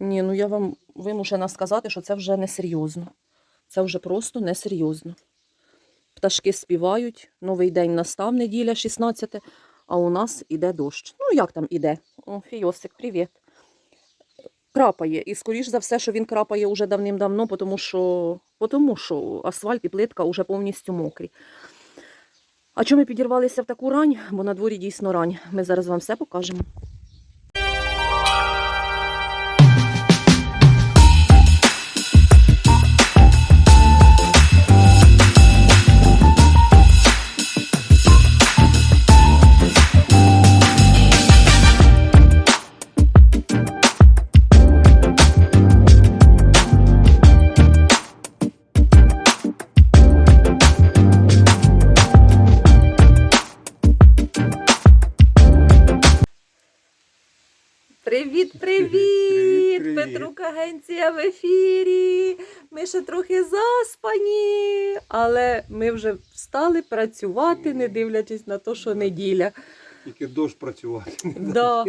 Ні, ну я вам вимушена сказати, що це вже несерйозно. Це вже просто несерйозно. Пташки співають, новий день настав, неділя 16, а у нас іде дощ. Ну, як там іде? О, Фіосик, привіт. Крапає. І скоріш за все, що він крапає уже давним-давно, тому що, тому що асфальт і плитка вже повністю мокрі. А чому ми підірвалися в таку рань? Бо на дворі дійсно рань. Ми зараз вам все покажемо. Привіт, привіт! Привіт, привіт. Петрук Агенція в ефірі. Ми ще трохи заспані, але ми вже встали працювати, не дивлячись на те, що неділя. Тільки дощ працювати. Да.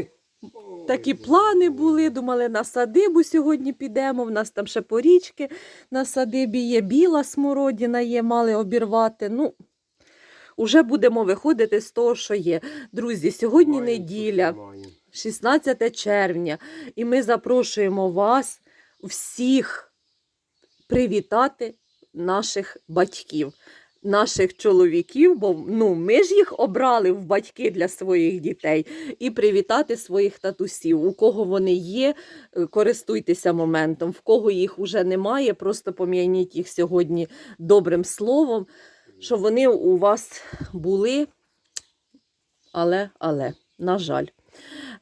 Такі плани були, думали, на садибу сьогодні підемо. В нас там ще порічки на садибі є, біла смородина є, мали обірвати. Ну, уже будемо виходити з того, що є. Друзі, сьогодні неділя. Маємо. 16 червня, і ми запрошуємо вас всіх привітати наших батьків, наших чоловіків, бо ну, ми ж їх обрали в батьки для своїх дітей, і привітати своїх татусів. У кого вони є, е, користуйтеся моментом, в кого їх уже немає, просто пом'яніть їх сьогодні добрим словом, що вони у вас були, але, але, на жаль.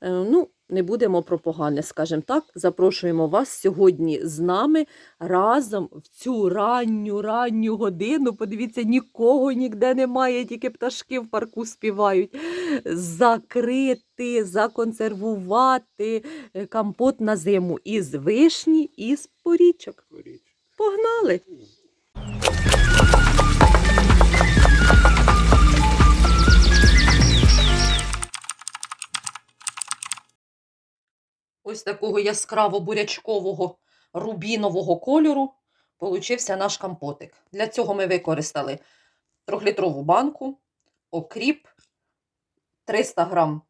Е, Ну, не будемо про погане, скажімо так. Запрошуємо вас сьогодні з нами разом в цю ранню, ранню годину. Подивіться, нікого ніде немає, тільки пташки в парку співають. Закрити, законсервувати е, компот на зиму із вишні, із порічок. Погнали! Ось такого яскраво бурячкового рубінового кольору получився наш компотик. Для цього ми використали трьохлітрову банку, окріп, 300 грам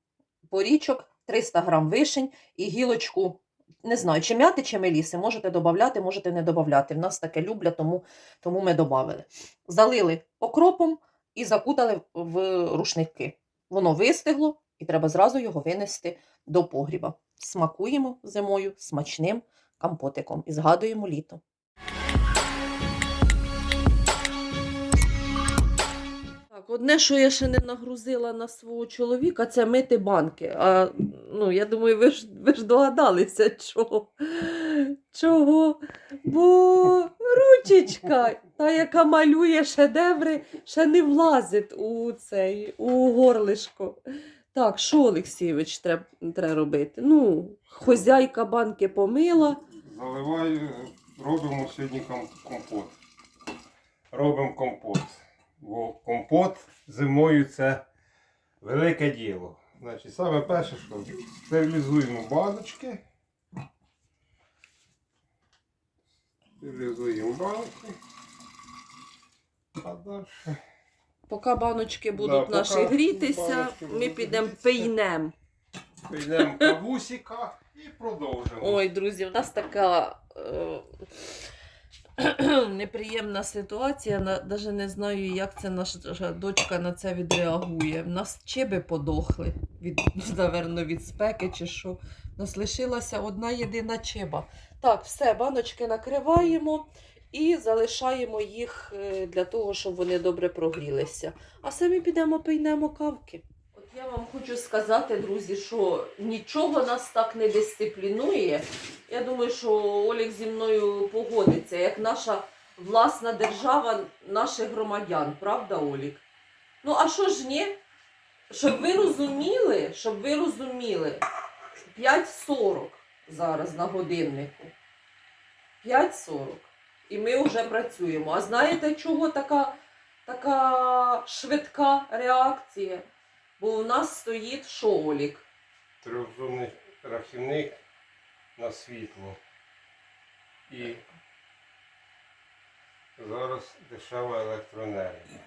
порічок, 300 грам вишень і гілочку, не знаю, чи м'яти, чи меліси. Можете додати, можете не додати. В нас таке люблять, тому, тому ми додали. Залили окропом і закутали в рушники. Воно вистигло, і треба зразу його винести до погріба. Смакуємо зимою смачним компотиком і згадуємо літо. Так, одне, що я ще не нагрузила на свого чоловіка, це мити банки. А ну, я думаю, ви ж, ви ж догадалися, чого. Чого? Бо ручечка, та, яка малює шедеври, ще не влазить у цей у горлишко. Так, що Олексійович треба треба робити? Ну, хозяйка банки помила. Заливаю, робимо сьогодні компот. Робимо компот. Бо компот зимою це велике діло. Значить, саме перше, що стерилізуємо баночки. Стерилізуємо банки. А далі. Поки баночки будуть Да, поки наші грітися, баночки ми будуть підемо грітися. пейнем. Підемо кавусіка і продовжимо. Ой, друзі, в нас така е, неприємна ситуація. Навіть не знаю, як це наша дочка на це відреагує. В нас чиби подохли від, наверно, від спеки чи що. У нас лишилася одна єдина чиба. Так, все, баночки накриваємо і залишаємо їх е, для того, щоб вони добре прогрілися. А самі підемо пийнемо кавки. От я вам хочу сказати, друзі, що нічого нас так не дисциплінує. Я думаю, що Олег зі мною погодиться, як наша власна держава наших громадян, правда, Олік? Ну, а що ж ні? Щоб ви розуміли, щоб ви розуміли, 5.40 зараз на годиннику. 5.40. І ми вже працюємо. А знаєте, чого така, така швидка реакція? Бо у нас стоїть що, Олік? Трьохзонний рахівник на світло. І зараз дешева електроенергія.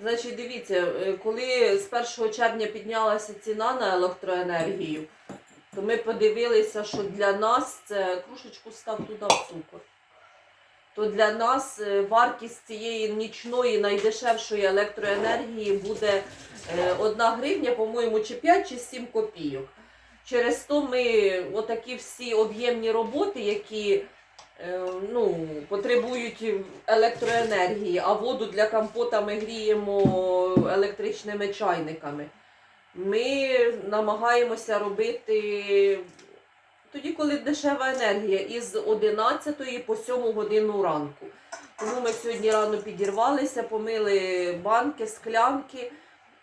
Значить, дивіться, е, коли з 1 червня піднялася ціна на електроенергію, то ми подивилися, що для нас це кружечку став туди в цукор. То для нас е, вартість цієї нічної найдешевшої електроенергії буде 1 гривня, по-моєму, чи 5 чи 7 копійок. Через то ми отакі всі об'ємні роботи, які е, ну, потребують електроенергії, а воду для компота ми гріємо електричними чайниками. Ми намагаємося робити тоді, коли дешева енергія, із 11 по 7 годину ранку. Тому ми сьогодні рано підірвалися, помили банки, склянки.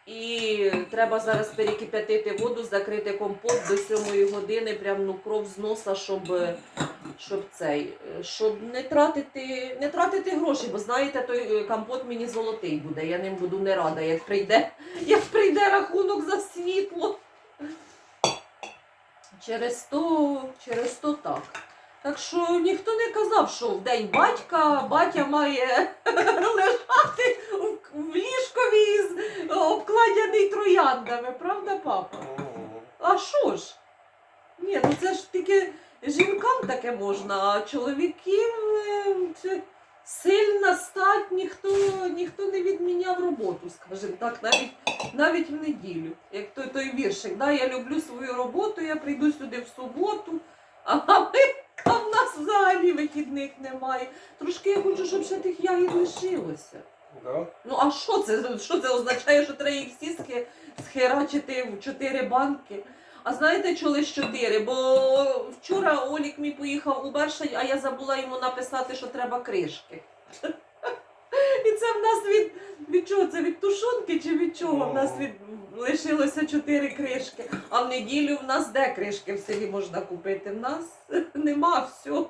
І треба зараз перекип'ятити воду, закрити компот до 7 години, прям ну кров з носа, щоб, щоб цей, щоб не тратити, не тратити гроші, бо знаєте, той е, компот мені золотий буде. Я ним буду не рада, як прийде, як прийде рахунок за світло. Через то, через то так. Так що ніхто не казав, що в день батька батя має лежати в- ліжкові з обкладений трояндами, правда, папа? А що ж? Ні, ну це ж тільки жінкам таке можна, а чоловіків е, це сильна стать, ніхто, ніхто не відміняв роботу, скажімо так, навіть, навіть в неділю. Як той, той віршик, да, я люблю свою роботу, я прийду сюди в суботу, а, ми, а в нас взагалі вихідних немає. Трошки я хочу, щоб ще тих ягід лишилося. Да? Ну а що це? Що це означає, що треба їх всі схерачити в чотири банки? А знаєте, чого лише чотири? Бо вчора Олік мій поїхав у Бершань, а я забула йому написати, що треба кришки. І це в нас від, від чого? Це від тушонки чи від чого? В нас від лишилося чотири кришки. А в неділю в нас де кришки в селі можна купити? В нас нема всього.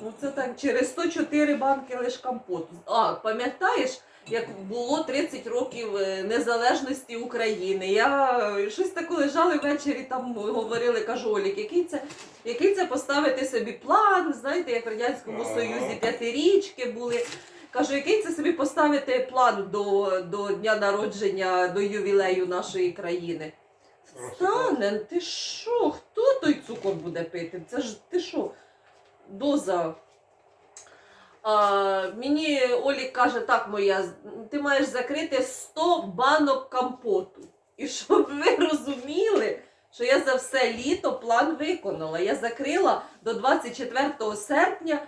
Ну це так, через 104 банки лиш компоту. А, пам'ятаєш, як було 30 років е, незалежності України. Я е, щось таке лежали ввечері, там говорили, кажу, Олік, який це, який це поставити собі план, знаєте, як в Радянському. Союзі п'ятирічки були. Кажу, який це собі поставити план до, до дня народження, до ювілею нашої країни? Станен, ти що? Хто той цукор буде пити? Це ж ти що? Доза. А, мені Олік каже, так моя, ти маєш закрити 100 банок компоту. І щоб ви розуміли, що я за все літо план виконала. Я закрила до 24 серпня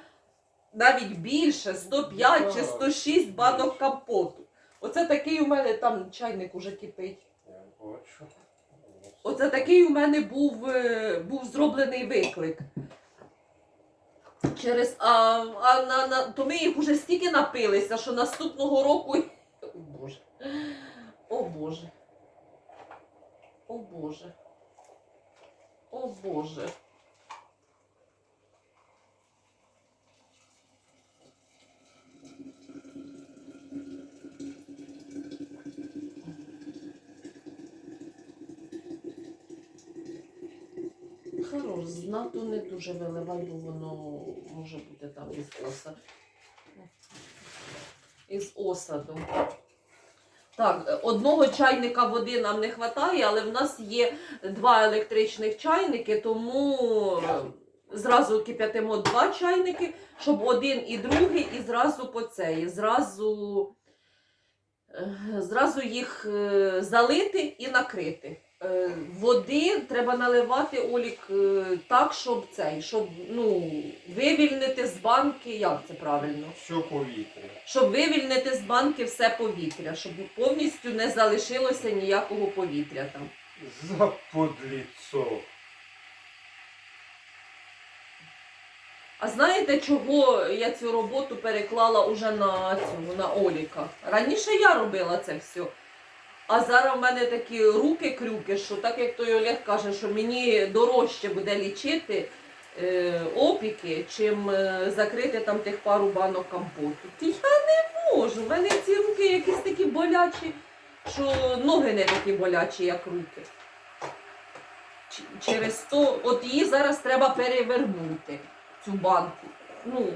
навіть більше 105 чи 106 банок компоту. Оце такий у мене там чайник уже кипить. Оце такий у мене був, е, був зроблений виклик. Через, а, а на, на, то ми їх уже стільки напилися, що наступного року. О Боже. О Боже. О Боже. О Боже. З не дуже виливай, бо воно може бути там із осаду. Із осаду. Так, одного чайника води нам не вистачає, але в нас є два електричних чайники, тому зразу кип'ятимо два чайники, щоб один і другий, і зразу по цей. Зразу, е, зразу їх е, залити і накрити. Е, Води треба наливати Олік е, так, щоб цей, щоб ну, вивільнити з банки, як це правильно? Що повітря. Щоб вивільнити з банки все повітря, щоб повністю не залишилося ніякого повітря там. Заподліцо. А знаєте, чого я цю роботу переклала уже на цю, на Оліка? Раніше я робила це все. А зараз в мене такі руки-крюки, що так як той Олег каже, що мені дорожче буде лічити е, опіки, чим е, закрити там тих пару банок компоту. Я не можу. В мене ці руки якісь такі болячі, що ноги не такі болячі, як руки. Ч- Через то, от її зараз треба перевернути, цю банку. Ну,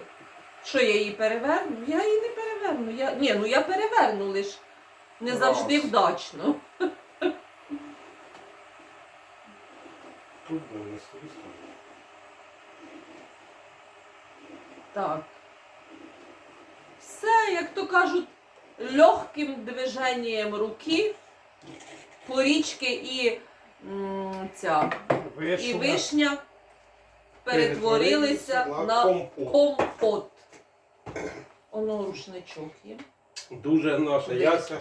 що я її переверну? Я її не переверну. Я... Ні, ну я переверну лиш не завжди Раз. вдачно. Тут ну, не. Так. Все, як то кажуть, легким движенням руки, порічки і м, ця, і Вишня вишня перетворилися на компот. компот. Оно рушничок є. Дуже наша Куди? яся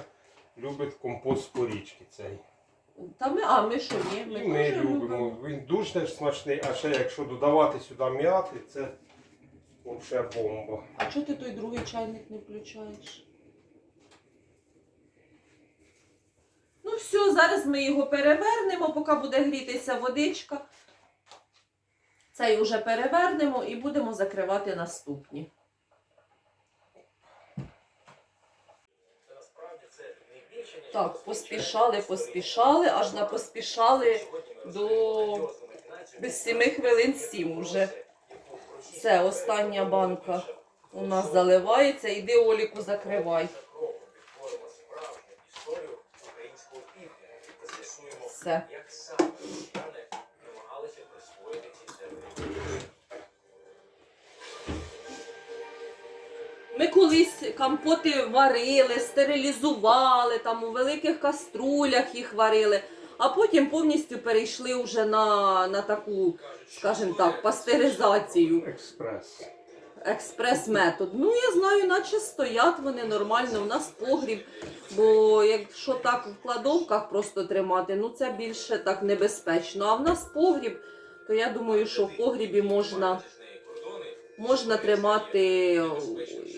любить компот з порічки цей. Та ми, а ми що ні? Ми, І ми теж любимо. Він дуже смачний, а ще якщо додавати сюди м'яти, це взагалі бомба. А чого ти той другий чайник не включаєш? Ну все, зараз ми його перевернемо, поки буде грітися водичка. Цей уже перевернемо і будемо закривати наступні. Так, поспішали, поспішали, аж напоспішали до 7 хвилин 7 уже. Це остання банка у нас заливається. Іди Оліку закривай. Все. Ми колись компоти варили, стерилізували, там у великих каструлях їх варили, а потім повністю перейшли вже на, на таку, скажімо так, пастеризацію. Експрес. Експрес-метод. Ну, я знаю, наче стоять вони нормально. У нас погріб. Бо якщо так в кладовках просто тримати, ну це більше так небезпечно. А в нас погріб, то я думаю, що в погрібі можна, можна тримати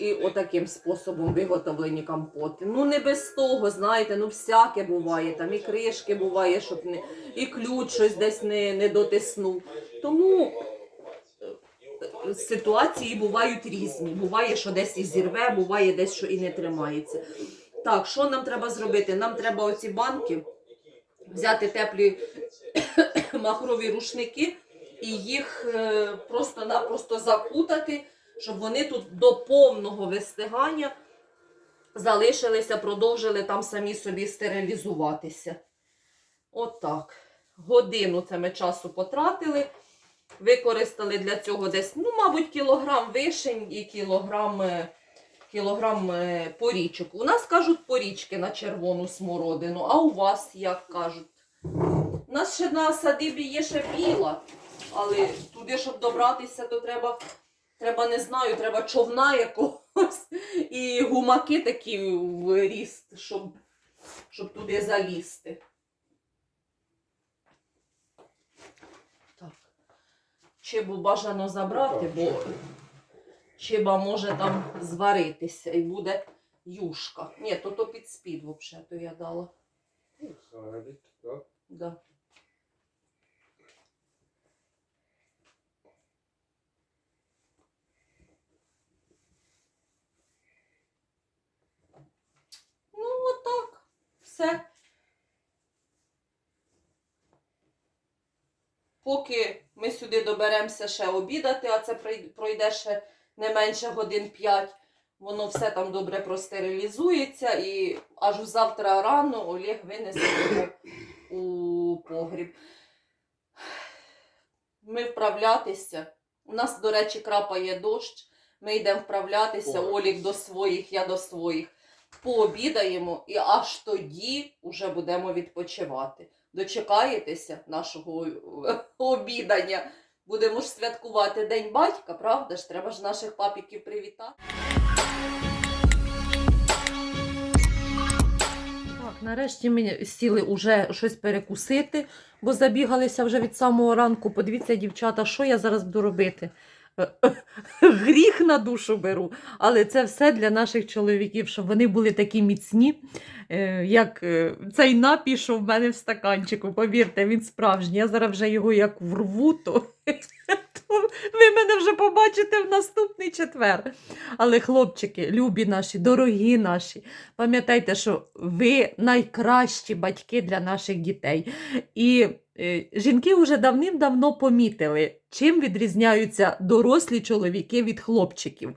і отаким способом виготовлені компоти. Ну не без того, знаєте, ну всяке буває. Там і кришки буває, щоб не і ключ щось десь не, не дотиснув. Тому ситуації бувають різні. Буває, що десь і зірве, буває десь, що і не тримається. Так, що нам треба зробити? Нам треба оці банки взяти теплі махрові рушники і їх е, просто-напросто закутати, щоб вони тут до повного вистигання залишилися, продовжили там самі собі стерилізуватися. Отак. Годину це ми часу потратили. Використали для цього десь, ну, мабуть, кілограм вишень і кілограм, е, кілограм е, порічок. У нас кажуть порічки на червону смородину, а у вас як кажуть? У нас ще на садибі є ще біла, але туди, щоб добратися, то треба, треба не знаю, треба човна якогось і гумаки такі в ріст, щоб, щоб туди залізти. Так. Чибу бажано забрати, бо чиба може там зваритися і буде юшка. Ні, то то під спід взагалі, то я дала. Взагалі, так. Да. Ну, отак. Все. Поки ми сюди доберемося ще обідати, а це пройде ще не менше годин 5, воно все там добре простерилізується і аж завтра рано Олег винесе його у погріб. Ми вправлятися. У нас, до речі, крапає дощ. Ми йдемо вправлятися. Олік до своїх, я до своїх. Пообідаємо і аж тоді вже будемо відпочивати. Дочекаєтеся нашого е, обідання. Будемо ж святкувати День батька, правда ж? Треба ж наших папіків привітати. Так, нарешті ми сіли уже щось перекусити, бо забігалися вже від самого ранку. Подивіться, дівчата, що я зараз буду робити. Гріх на душу беру, але це все для наших чоловіків, щоб вони були такі міцні, е, як е, цей напій, що в мене в стаканчику. Повірте, він справжній. Я зараз вже його як врву, то, Ви мене вже побачите в наступний четвер. Але, хлопчики, любі наші, дорогі наші, пам'ятайте, що ви найкращі батьки для наших дітей. І е, жінки вже давним-давно помітили, чим відрізняються дорослі чоловіки від хлопчиків.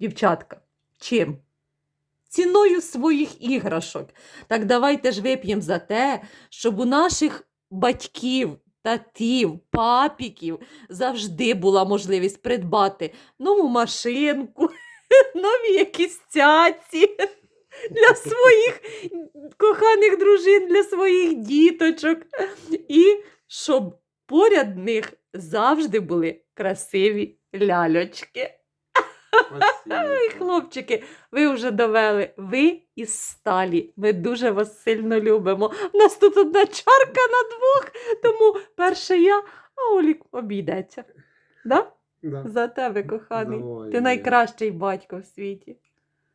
Дівчатка, чим? Ціною своїх іграшок. Так давайте ж вип'ємо за те, щоб у наших батьків, татів, папіків завжди була можливість придбати нову машинку, нові якісь цяці для своїх коханих дружин, для своїх діточок. І щоб поряд них завжди були красиві ляльочки. Ой, хлопчики, ви вже довели. Ви із сталі. Ми дуже вас сильно любимо. У нас тут одна чарка на двох, тому перше я, а Олік обійдеться. Да? Да. За тебе, коханий. Давай, Ти найкращий батько в світі.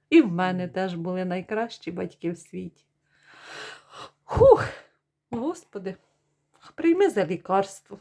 І в мене теж були найкращі батьки в світі. Хух, Господи, прийми за лікарство.